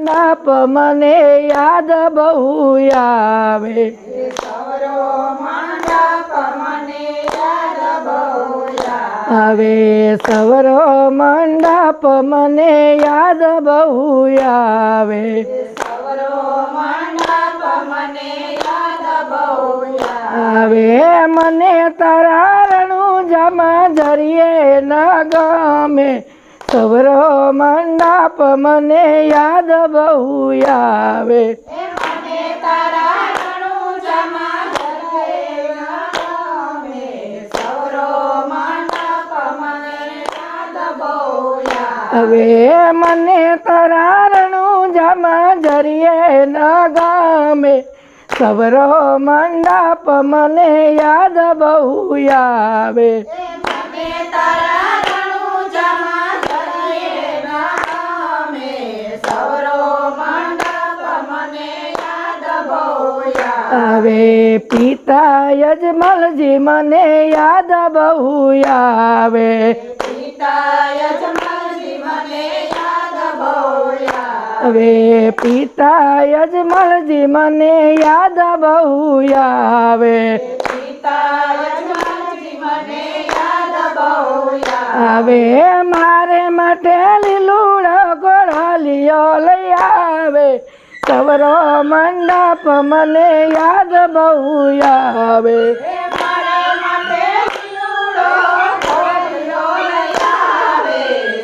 નાપ મને યાદ બહુ આવે. હવે સવરો મંડપ મને યાદ બહુ આવે. આવે મને તરારણું જમા જરીએ ન ગમે. સવરો મંડપ મને યાદ બહુ આવે એ મને તારા રણું જમા ધરે ગમે. સવરો મંડપ મને યાદ બહુ યાદ હવે મને તરારણું જમા જરીએ ન ગમે સવરો મંડપ મને યાદ બહુ આવે એ મને તારા રણું જમા ધરે ગમે. સવરો મંડપ મને યાદ બહુ યાદ હવે પિતા યજમલજી મને યાદ બહુ આવે પિતા યજમાનજી મને યાદ બહુ યાદ હવે પિતા યજમલજી મને યાદ બહુ આવે પિતા યજમાનજી મને યાદ બહુ યાદ હવે મારે માટે લીલુડો ગોળલિયો લઈ આવે સવરો મંડપ મને યાદ બહુ આવે મારે માટે લીલુડો ઘોડાલીઓ લઈ આવે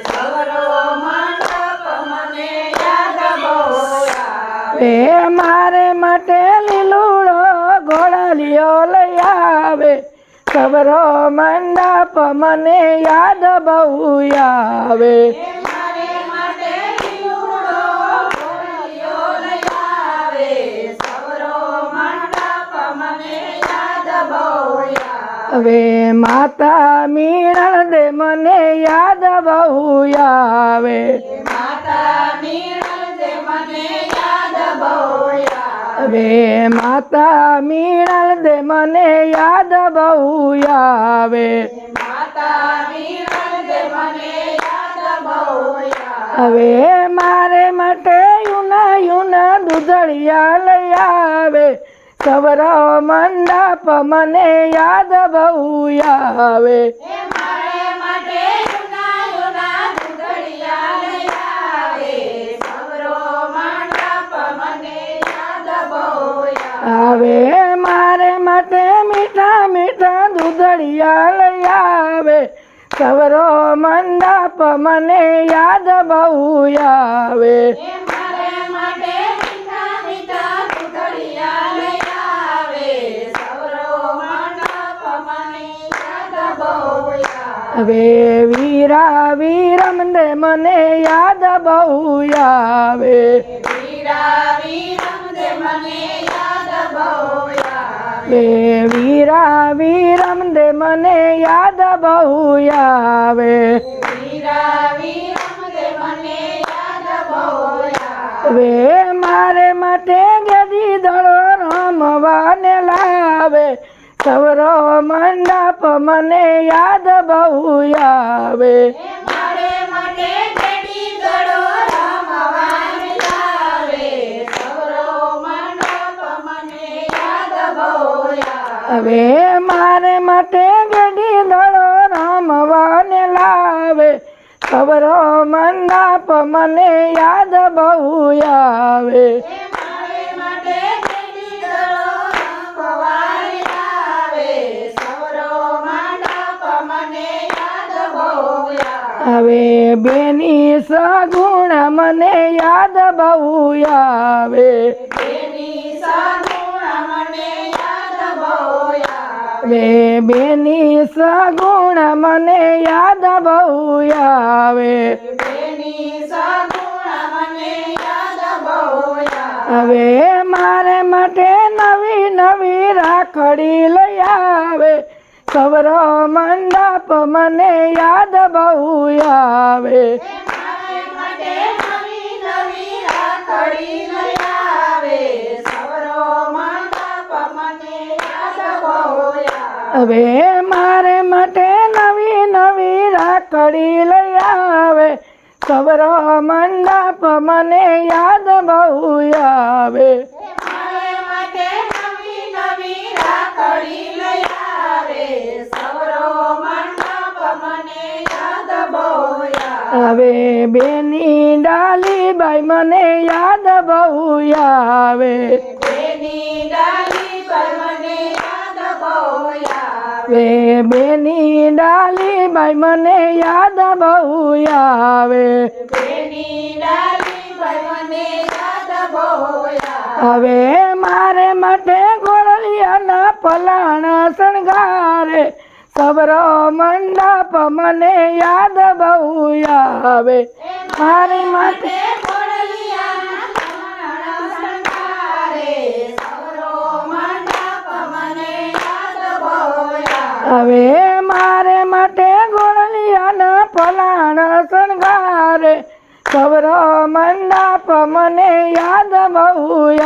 સવરો મંડપ મને યાદ બહુ આવે એ મારે માટે લીલુડો ઘોડિયો લઈ આવે. સવરો મંડપ મને યાદ બહુ હવે માતા મીણ દે મને યાદ બહુ આવે. આવે માતા મીણલ દે મને યાદ બહુ યાદ હવે મારે માટે યુના યુના દૂધળિયા લઈ આવે. સવરો મંડપ મને યાદ બહુ આવે. આવે. મારે માટે મીઠા મીઠા દૂધળિયા લઈ આવે. સવરો મંડપ મને યાદ બહુ આવે એ મારે માટે મીઠા મીઠા દૂધળિયા લઈ આવે સવરો મંડપ મને યાદ બહુ યાદ હવે વીરા વીરમ દે મને યાદ બહુ આવે વીરા વીરમ દે મને યાદ બહુ યાદ બે વીરા વીરમ દે મને યાદ બહુ આવે વીરા વીરમ દે મને યાદ બહુ યાદ હવે મારે માટે ગદી દળો રમવાને લાવે સવરો મંડપ મને યાદ બહુ આવે. હવે મારે માટે ગડી દળો રમવાને લાવે. સવરો મંડપ મને યાદ બહુ આવે એ મારે માટે ઘેડી દડો રમવાને લાવે સવરો મંડપ મને યાદ બહુ હવે બેની સગુણ મને યાદ બહુ આવે. હવે બેની સગુણ મને યાદ બહુ આવે. હવે મારે માટે નવી નવી રાખડી લઈ આવે. સવરો મંડપ મને યાદ બહુ આવે. હવે મારે માટે નવી નવી રાખડી લઈ આવે. સવરો મંડપ મને યાદ બહુ આવે મારે માટે નવી નવી રાખડી લઈ આવે સવરો મંડપ મને યાદ બહુ આવે હવે બેની ડાલી બાઈ મને યાદ બહુ આવે. વે બેની ડાલી બાઈ મને યાદ બહુ આવે. બેની ડાલી પર મને યાદ બહુ આવે. હવે મારે માટે ગોળિયાના પલાણ શણગારે. સબરો મંડપ મને યાદ બહુ આવે. મારી માટે હવે મારે માટે ગોળલિયાના પલાણ શણગારે. સવરો મંડપ મને યાદ બહુ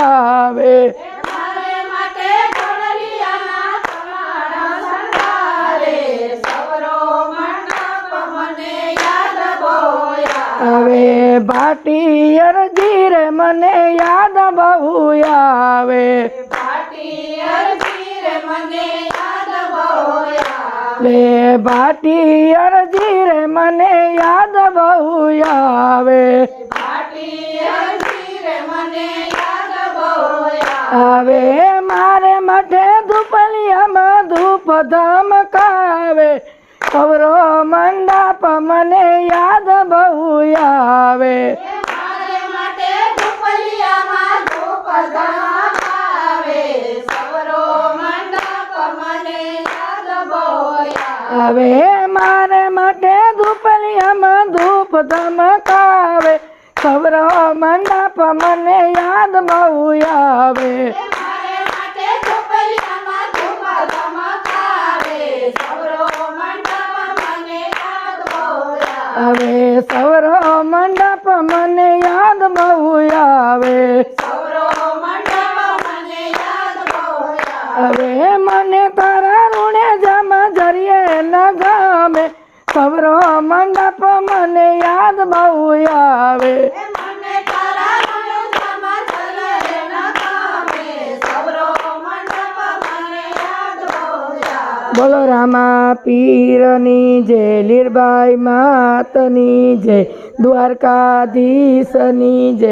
આવે મારે માટે ઘોડલિયાના તોરણ શણગારે સવરો મંડપ મને યાદ બહુ આવે હવે ભાટિયર જીરે મને યાદ બહુ આવે ભાટી અરજી રે મને યાદ બહુ આવે. લે ભાટિયર જીરે મને યાદ બહુ આવે. ભાટી અરજી રે મને યાદ બહુ આવે. હવે મારે મઠે ધૂપલિયામાં ધૂપ ધમકાવે કવરો મંડપ મને યાદ બહુ આવે મારે માટે ધૂપલિયામાં ધૂપ ધમાવે સવરો મંડપ મને યાદ બહુ આવે હવે મારે માટે ધૂપલિયામાં ધૂપ ધમકાવે. કવરો મંડપ મને યાદ બહુ આવે. મારે માટે ધૂપલિયામાં ધૂપ ધમકાવે. સવરો મંડપ મને યાદ બહુ આવે. હવે સવરો મંડપ મને યાદ બહુ આવે. સવરો મંડપ મને યાદ બહુ આવે. બોલો રામા પીરની જય લીરબાઈ માતની જય દ્વારકાધીશની જય